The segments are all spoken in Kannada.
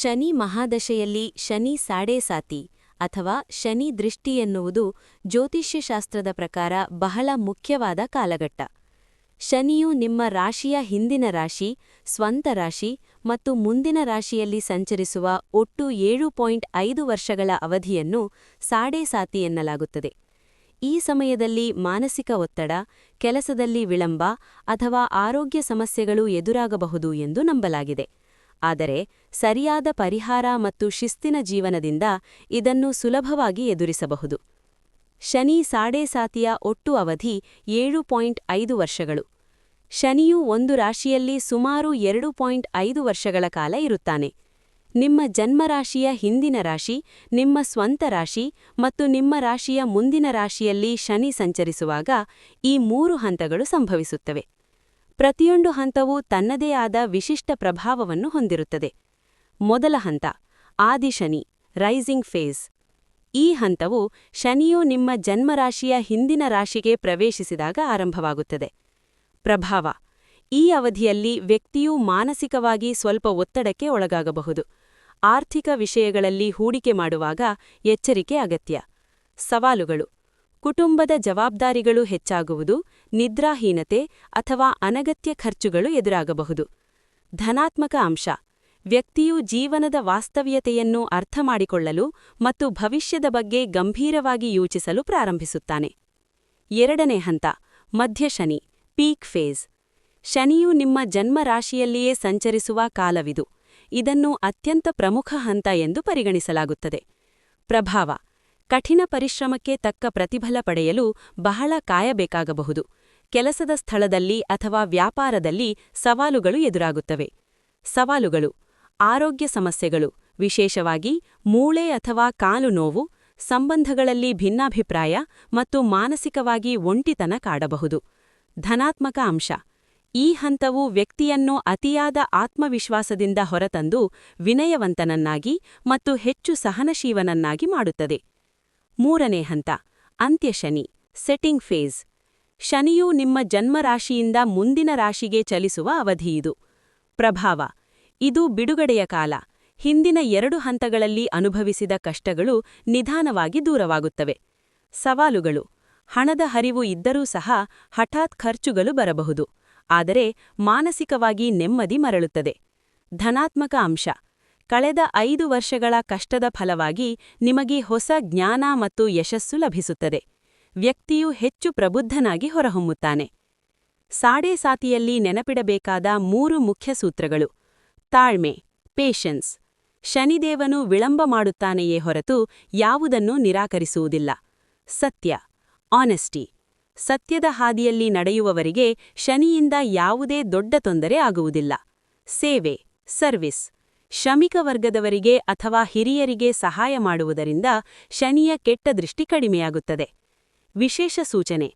ಶನಿ ಮಹಾದಶೆಯಲ್ಲಿ ಶನಿ ಸಾಡೇಸಾತಿ ಅಥವಾ ಶನಿ ದೃಷ್ಟಿ ಎನ್ನುವುದು ಜ್ಯೋತಿಷ್ಯಶಾಸ್ತ್ರದ ಪ್ರಕಾರ ಬಹಳ ಮುಖ್ಯವಾದ ಕಾಲಘಟ್ಟ. ಶನಿಯು ನಿಮ್ಮ ರಾಶಿಯ ಹಿಂದಿನ ರಾಶಿ, ಸ್ವಂತ ರಾಶಿ ಮತ್ತು ಮುಂದಿನ ರಾಶಿಯಲ್ಲಿ ಸಂಚರಿಸುವ ಒಟ್ಟು ಏಳು ಪಾಯಿಂಟ್ ಐದು ವರ್ಷಗಳ ಅವಧಿಯನ್ನು ಸಾಡೇಸಾತಿ ಎನ್ನಲಾಗುತ್ತದೆ. ಈ ಸಮಯದಲ್ಲಿ ಮಾನಸಿಕ ಒತ್ತಡ, ಕೆಲಸದಲ್ಲಿ ವಿಳಂಬ ಅಥವಾ ಆರೋಗ್ಯ ಸಮಸ್ಯೆಗಳು ಎದುರಾಗಬಹುದು ಎಂದು ನಂಬಲಾಗಿದೆ. ಆದರೆ ಸರಿಯಾದ ಪರಿಹಾರ ಮತ್ತು ಶಿಸ್ತಿನ ಜೀವನದಿಂದ ಇದನ್ನು ಸುಲಭವಾಗಿ ಎದುರಿಸಬಹುದು. ಶನಿ ಸಾಡೇಸಾತಿಯ ಒಟ್ಟು ಅವಧಿ ಏಳು ಪಾಯಿಂಟ್ ಐದು ವರ್ಷಗಳು. ಶನಿಯು ಒಂದು ರಾಶಿಯಲ್ಲಿ ಸುಮಾರು ಎರಡು ಪಾಯಿಂಟ್ ಐದು ವರ್ಷಗಳ ಕಾಲ ಇರುತ್ತಾನೆ. ನಿಮ್ಮ ಜನ್ಮರಾಶಿಯ ಹಿಂದಿನ ರಾಶಿ, ನಿಮ್ಮ ಸ್ವಂತ ರಾಶಿ ಮತ್ತು ನಿಮ್ಮ ರಾಶಿಯ ಮುಂದಿನ ರಾಶಿಯಲ್ಲಿ ಶನಿ ಸಂಚರಿಸುವಾಗ ಈ ಮೂರು ಹಂತಗಳು ಸಂಭವಿಸುತ್ತವೆ. ಪ್ರತಿಯೊಂದು ಹಂತವೂ ತನ್ನದೇ ಆದ ವಿಶಿಷ್ಟ ಪ್ರಭಾವವನ್ನು ಹೊಂದಿರುತ್ತದೆ. ಮೊದಲ ಹಂತ ಆದಿಶನಿ ರೈಸಿಂಗ್ ಫೇಸ್ ಈ ಹಂತವು ಶನಿಯು ನಿಮ್ಮ ಜನ್ಮರಾಶಿಯ ಹಿಂದಿನ ರಾಶಿಗೆ ಪ್ರವೇಶಿಸಿದಾಗ ಆರಂಭವಾಗುತ್ತದೆ. ಪ್ರಭಾವ, ಈ ಅವಧಿಯಲ್ಲಿ ವ್ಯಕ್ತಿಯು ಮಾನಸಿಕವಾಗಿ ಸ್ವಲ್ಪ ಒತ್ತಡಕ್ಕೆ ಒಳಗಾಗಬಹುದು. ಆರ್ಥಿಕ ವಿಷಯಗಳಲ್ಲಿ ಹೂಡಿಕೆ ಮಾಡುವಾಗ ಎಚ್ಚರಿಕೆ ಅಗತ್ಯ. ಸವಾಲುಗಳು ಕುಟುಂಬದ ಜವಾಬ್ದಾರಿಗಳು ಹೆಚ್ಚಾಗುವುದು, ನಿದ್ರಾಹೀನತೆ ಅಥವಾ ಅನಗತ್ಯ ಖರ್ಚುಗಳು ಎದುರಾಗಬಹುದು. ಧನಾತ್ಮಕ ಅಂಶ. ವ್ಯಕ್ತಿಯು ಜೀವನದ ವಾಸ್ತವ್ಯತೆಯನ್ನು ಅರ್ಥಮಾಡಿಕೊಳ್ಳಲು ಮತ್ತು ಭವಿಷ್ಯದ ಬಗ್ಗೆ ಗಂಭೀರವಾಗಿ ಯೋಚಿಸಲು ಪ್ರಾರಂಭಿಸುತ್ತಾನೆ. ಎರಡನೇ ಹಂತ. ಮಧ್ಯಶನಿ ಪೀಕ್ ಫೇಸ್. ಶನಿಯು ನಿಮ್ಮ ಜನ್ಮರಾಶಿಯಲ್ಲಿಯೇ ಸಂಚರಿಸುವ ಕಾಲವಿದು. ಇದನ್ನು ಅತ್ಯಂತ ಪ್ರಮುಖ ಹಂತ ಎಂದು ಪರಿಗಣಿಸಲಾಗುತ್ತದೆ. ಪ್ರಭಾವ. ಕಠಿಣ ಪರಿಶ್ರಮಕ್ಕೆ ತಕ್ಕ ಪ್ರತಿಫಲ ಪಡೆಯಲು ಬಹಳ ಕಾಯಬೇಕಾಗಬಹುದು. ಕೆಲಸದ ಸ್ಥಳದಲ್ಲಿ ಅಥವಾ ವ್ಯಾಪಾರದಲ್ಲಿ ಸವಾಲುಗಳು ಎದುರಾಗುತ್ತವೆ. ಸವಾಲುಗಳು, ಆರೋಗ್ಯ ಸಮಸ್ಯೆಗಳು, ವಿಶೇಷವಾಗಿ ಮೂಳೆ ಅಥವಾ ಕಾಲು ನೋವು, ಸಂಬಂಧಗಳಲ್ಲಿ ಭಿನ್ನಾಭಿಪ್ರಾಯ ಮತ್ತು ಮಾನಸಿಕವಾಗಿ ಒಂಟಿತನ ಕಾಡಬಹುದು. ಧನಾತ್ಮಕ ಅಂಶ, ಈ ಹಂತವು ವ್ಯಕ್ತಿಯನ್ನು ಅತಿಯಾದ ಆತ್ಮವಿಶ್ವಾಸದಿಂದ ಹೊರತಂದು ವಿನಯವಂತನನ್ನಾಗಿ ಮತ್ತು ಹೆಚ್ಚು ಸಹನಶೀವನನ್ನಾಗಿ ಮಾಡುತ್ತದೆ. ಮೂರನೇ ಹಂತ ಅಂತ್ಯಶನಿ ಸೆಟ್ಟಿಂಗ್ ಫೇಸ್. ಶನಿಯು ನಿಮ್ಮ ಜನ್ಮರಾಶಿಯಿಂದ ಮುಂದಿನ ರಾಶಿಗೆ ಚಲಿಸುವ ಅವಧಿಯಿದು ಪ್ರಭಾವ, ಇದು ಬಿಡುಗಡೆಯ ಕಾಲ. ಹಿಂದಿನ ಎರಡು ಹಂತಗಳಲ್ಲಿ ಅನುಭವಿಸಿದ ಕಷ್ಟಗಳು ನಿಧಾನವಾಗಿ ದೂರವಾಗುತ್ತವೆ. ಸವಾಲುಗಳು, ಹಣದ ಹರಿವು ಇದ್ದರೂ ಸಹ ಹಠಾತ್ ಖರ್ಚುಗಳು ಬರಬಹುದು, ಆದರೆ ಮಾನಸಿಕವಾಗಿ ನೆಮ್ಮದಿ ಮರಳುತ್ತದೆ. ಧನಾತ್ಮಕ ಅಂಶ ಕಳೆದ ಐದು ವರ್ಷಗಳ ಕಷ್ಟದ ಫಲವಾಗಿ ನಿಮಗೆ ಹೊಸ ಜ್ಞಾನ ಮತ್ತು ಯಶಸ್ಸು ಲಭಿಸುತ್ತದೆ. ವ್ಯಕ್ತಿಯು ಹೆಚ್ಚು ಪ್ರಬುದ್ಧನಾಗಿ ಹೊರಹೊಮ್ಮುತ್ತಾನೆ. ಸಾಡೆ ಸಾತಿಯಲ್ಲಿ ನೆನಪಿಡಬೇಕಾದ ಮೂರು ಮುಖ್ಯ ಸೂತ್ರಗಳು. ತಾಳ್ಮೆ ಪೇಷನ್ಸ್ ಶನಿದೇವನು ವಿಳಂಬ ಮಾಡುತ್ತಾನೆಯೇ ಹೊರತು ಯಾವುದನ್ನೂ ನಿರಾಕರಿಸುವುದಿಲ್ಲ. ಸತ್ಯ ಆನೆಸ್ಟಿ ಸತ್ಯದ ಹಾದಿಯಲ್ಲಿ ನಡೆಯುವವರಿಗೆ ಶನಿಯಿಂದ ಯಾವುದೇ ದೊಡ್ಡ ತೊಂದರೆ ಆಗುವುದಿಲ್ಲ. ಸೇವೆ ಸರ್ವಿಸ್ ಶ್ರಮಿಕ ವರ್ಗದವರಿಗೆ ಅಥವಾ ಹಿರಿಯರಿಗೆ ಸಹಾಯ ಮಾಡುವುದರಿಂದ ಶನಿಯ ಕೆಟ್ಟ ದೃಷ್ಟಿ ಕಡಿಮೆಯಾಗುತ್ತದೆ. ವಿಶೇಷ ಸೂಚನೆ,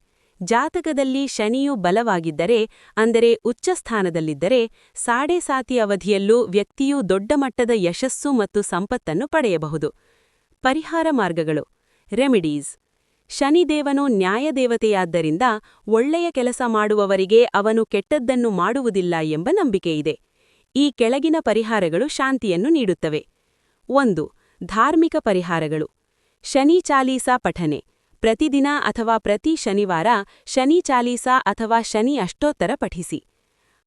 ಜಾತಕದಲ್ಲಿ ಶನಿಯು ಬಲವಾಗಿದ್ದರೆ, ಅಂದರೆ ಉಚ್ಚಸ್ಥಾನದಲ್ಲಿದ್ದರೆ ಸಾಡೆ ಸಾತಿ ಅವಧಿಯಲ್ಲೂ ವ್ಯಕ್ತಿಯು ದೊಡ್ಡ ಮಟ್ಟದ ಯಶಸ್ಸು ಮತ್ತು ಸಂಪತ್ತನ್ನು ಪಡೆಯಬಹುದು. ಪರಿಹಾರ ಮಾರ್ಗಗಳು, ರೆಮಿಡೀಸ್, ಶನಿದೇವನು ನ್ಯಾಯದೇವತೆಯಾದ್ದರಿಂದ ಒಳ್ಳೆಯ ಕೆಲಸ ಮಾಡುವವರಿಗೆ ಅವನು ಕೆಟ್ಟದ್ದನ್ನು ಮಾಡುವುದಿಲ್ಲ ಎಂಬ ನಂಬಿಕೆಯಿದೆ. ಈ ಕೆಳಗಿನ ಪರಿಹಾರಗಳು ಶಾಂತಿಯನ್ನು ನೀಡುತ್ತವೆ. ಒಂದು, ಧಾರ್ಮಿಕ ಪರಿಹಾರಗಳು. ಶನಿ ಚಾಲೀಸಾ ಪಠನೆ. ಪ್ರತಿದಿನ ಅಥವಾ ಪ್ರತಿ ಶನಿವಾರ ಶನಿ ಚಾಲೀಸಾ ಅಥವಾ ಶನಿ ಅಷ್ಟೋತ್ತರ ಪಠಿಸಿ.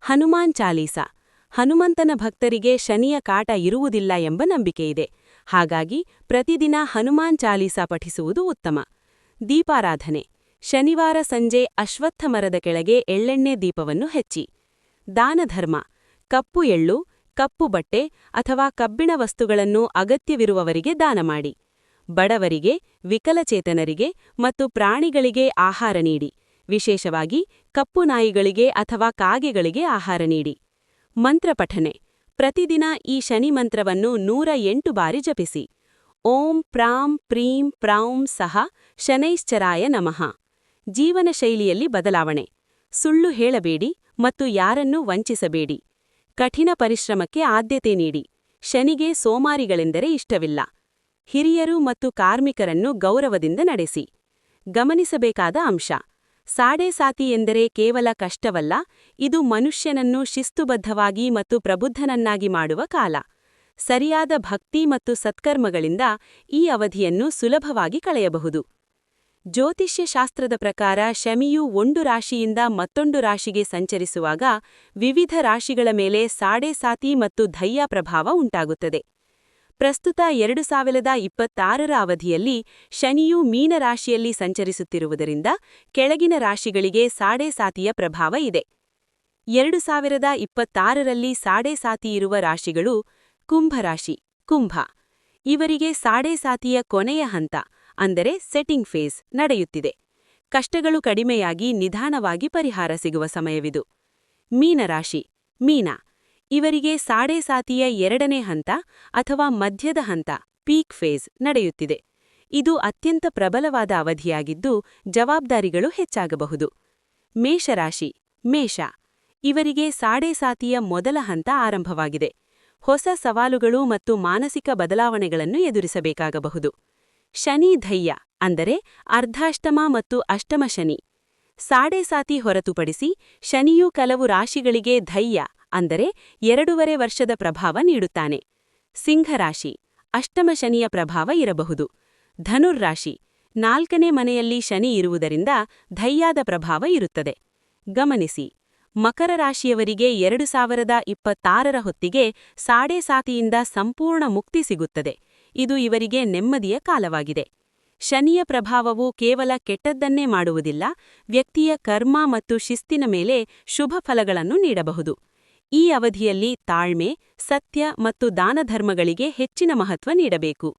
ಹನುಮಾನ್ ಚಾಲೀಸಾ. ಹನುಮಂತನ ಭಕ್ತರಿಗೆ ಶನಿಯ ಕಾಟ ಇರುವುದಿಲ್ಲ ಎಂಬ ನಂಬಿಕೆಯಿದೆ. ಹಾಗಾಗಿ ಪ್ರತಿದಿನ ಹನುಮಾನ್ ಚಾಲೀಸಾ ಪಠಿಸುವುದು ಉತ್ತಮ. ದೀಪಾರಾಧನೆ. ಶನಿವಾರ ಸಂಜೆ ಅಶ್ವತ್ಥ ಮರದ ಕೆಳಗೆ ಎಳ್ಳೆಣ್ಣೆ ದೀಪವನ್ನು ಹೆಚ್ಚಿ. ದಾನಧರ್ಮ. ಕಪ್ಪು ಎಳ್ಳು, ಕಪ್ಪು ಬಟ್ಟೆ ಅಥವಾ ಕಬ್ಬಿಣ ವಸ್ತುಗಳನ್ನು ಅಗತ್ಯವಿರುವವರಿಗೆ ದಾನ ಮಾಡಿ. ಬಡವರಿಗೆ, ವಿಕಲಚೇತನರಿಗೆ ಮತ್ತು ಪ್ರಾಣಿಗಳಿಗೆ ಆಹಾರ ನೀಡಿ. ವಿಶೇಷವಾಗಿ ಕಪ್ಪು ನಾಯಿಗಳಿಗೆ ಅಥವಾ ಕಾಗೆಗಳಿಗೆ ಆಹಾರ ನೀಡಿ. ಮಂತ್ರಪಠನೆ ಪ್ರತಿದಿನ ಈ ಶನಿ ಮಂತ್ರವನ್ನು ನೂರ ಎಂಟು ಬಾರಿ ಜಪಿಸಿ. ಓಂ ಪ್ರಾಂ ಪ್ರೀಂ ಪ್ರಾಂ ಸಹ ಶನೈಶ್ಚರಾಯ ನಮಃ. ಜೀವನ ಶೈಲಿಯಲ್ಲಿ ಬದಲಾವಣೆ. ಸುಳ್ಳು ಹೇಳಬೇಡಿ ಮತ್ತು ಯಾರನ್ನೂ ವಂಚಿಸಬೇಡಿ. ಕಠಿಣ ಪರಿಶ್ರಮಕ್ಕೆ ಆದ್ಯತೆ ನೀಡಿ. ಶನಿಗೆ ಸೋಮಾರಿಗಳೆಂದರೆ ಇಷ್ಟವಿಲ್ಲ. ಹಿರಿಯರು ಮತ್ತು ಕಾರ್ಮಿಕರನ್ನು ಗೌರವದಿಂದ ನಡೆಸಿ. ಗಮನಿಸಬೇಕಾದ ಅಂಶ. ಸಾಡೆ ಸಾತಿ ಎಂದರೆ ಕೇವಲ ಕಷ್ಟವಲ್ಲ, ಇದು ಮನುಷ್ಯನನ್ನು ಶಿಸ್ತುಬದ್ಧವಾಗಿ ಮತ್ತು ಪ್ರಬುದ್ಧನನ್ನಾಗಿ ಮಾಡುವ ಕಾಲ. ಸರಿಯಾದ ಭಕ್ತಿ ಮತ್ತು ಸತ್ಕರ್ಮಗಳಿಂದ ಈ ಅವಧಿಯನ್ನು ಸುಲಭವಾಗಿ ಕಳೆಯಬಹುದು. ಜ್ಯೋತಿಷ್ಯ ಶಾಸ್ತ್ರದ ಪ್ರಕಾರ ಶಮಿಯು ಒಂದು ರಾಶಿಯಿಂದ ಮತ್ತೊಂದು ರಾಶಿಗೆ ಸಂಚರಿಸುವಾಗ ವಿವಿಧ ರಾಶಿಗಳ ಮೇಲೆ ಸಾಡೆ ಸಾತಿ ಮತ್ತು ಧೈಯ ಪ್ರಭಾವ ಉಂಟಾಗುತ್ತದೆ. ಪ್ರಸ್ತುತ ಎರಡು ಸಾವಿರದ ಇಪ್ಪತ್ತಾರರ ಅವಧಿಯಲ್ಲಿ ಶನಿಯು ಮೀನರಾಶಿಯಲ್ಲಿ ಸಂಚರಿಸುತ್ತಿರುವುದರಿಂದ ಕೆಳಗಿನ ರಾಶಿಗಳಿಗೆ ಸಾಡೆ ಸಾತಿಯ ಪ್ರಭಾವ ಇದೆ. ಎರಡು ಸಾವಿರದ ಇಪ್ಪತ್ತಾರರಲ್ಲಿ ಸಾಡೆ ಸಾತಿ ಇರುವ ರಾಶಿಗಳು ಕುಂಭರಾಶಿ ಕುಂಭ. ಇವರಿಗೆ ಸಾಡೆ ಸಾತಿಯ ಕೊನೆಯ ಹಂತ ಅಂದರೆ ಸೆಟ್ಟಿಂಗ್ ಫೇಸ್ ನಡೆಯುತ್ತಿದೆ. ಕಷ್ಟಗಳು ಕಡಿಮೆಯಾಗಿ ನಿಧಾನವಾಗಿ ಪರಿಹಾರ ಸಿಗುವ ಸಮಯವಿದು. ಮೀನರಾಶಿ, ಮೀನ. ಇವರಿಗೆ ಸಾಡೆ ಸಾತಿಯ ಎರಡನೇ ಹಂತ ಅಥವಾ ಮಧ್ಯದ ಹಂತ, ಪೀಕ್ ಫೇಸ್ ನಡೆಯುತ್ತಿದೆ. ಇದು ಅತ್ಯಂತ ಪ್ರಬಲವಾದ ಅವಧಿಯಾಗಿದ್ದು ಜವಾಬ್ದಾರಿಗಳು ಹೆಚ್ಚಾಗಬಹುದು. ಮೇಷರಾಶಿ, ಮೇಷ. ಇವರಿಗೆ ಸಾಡೆ ಸಾತಿಯ ಮೊದಲ ಹಂತ ಆರಂಭವಾಗಿದೆ. ಹೊಸ ಸವಾಲುಗಳು ಮತ್ತು ಮಾನಸಿಕ ಬದಲಾವಣೆಗಳನ್ನು ಎದುರಿಸಬೇಕಾಗಬಹುದು. ಶನಿ ಧೈಯ್ಯ ಅಂದರೆ ಅರ್ಧಾಷ್ಟಮ ಮತ್ತು ಅಷ್ಟಮ ಶನಿ. ಸಾಡೆ ಸಾತಿ ಹೊರತುಪಡಿಸಿ ಶನಿಯು ಕೆಲವು ರಾಶಿಗಳಿಗೆ ಧೈರ್ಯ ಅಂದರೆ ಎರಡೂವರೆ ವರ್ಷದ ಪ್ರಭಾವ ನೀಡುತ್ತಾನೆ. ಸಿಂಹರಾಶಿ ಅಷ್ಟಮ ಶನಿಯ ಪ್ರಭಾವ ಇರಬಹುದು. ಧನುರ್ರಾಶಿ ನಾಲ್ಕನೇ ಮನೆಯಲ್ಲಿ ಶನಿ ಇರುವುದರಿಂದ ಧೈಯಾದ ಪ್ರಭಾವ ಇರುತ್ತದೆ. ಗಮನಿಸಿ, ಮಕರ ರಾಶಿಯವರಿಗೆ ಎರಡು ಸಾವಿರದ ಇಪ್ಪತ್ತಾರರ ಹೊತ್ತಿಗೆ ಸಾಡೆ ಸಾತಿಯಿಂದ ಸಂಪೂರ್ಣ ಮುಕ್ತಿ ಸಿಗುತ್ತದೆ. ಇದು ಇವರಿಗೆ ನೆಮ್ಮದಿಯ ಕಾಲವಾಗಿದೆ. ಶನಿಯ ಪ್ರಭಾವವು ಕೇವಲ ಕೆಟ್ಟದ್ದನ್ನೇ ಮಾಡುವುದಿಲ್ಲ, ವ್ಯಕ್ತಿಯ ಕರ್ಮ ಮತ್ತು ಶಿಸ್ತಿನ ಮೇಲೆ ಶುಭ ಫಲಗಳನ್ನು ನೀಡಬಹುದು. ಈ ಅವಧಿಯಲ್ಲಿ ತಾಳ್ಮೆ, ಸತ್ಯ ಮತ್ತು ದಾನಧರ್ಮಗಳಿಗೆ ಹೆಚ್ಚಿನ ಮಹತ್ವ ನೀಡಬೇಕು.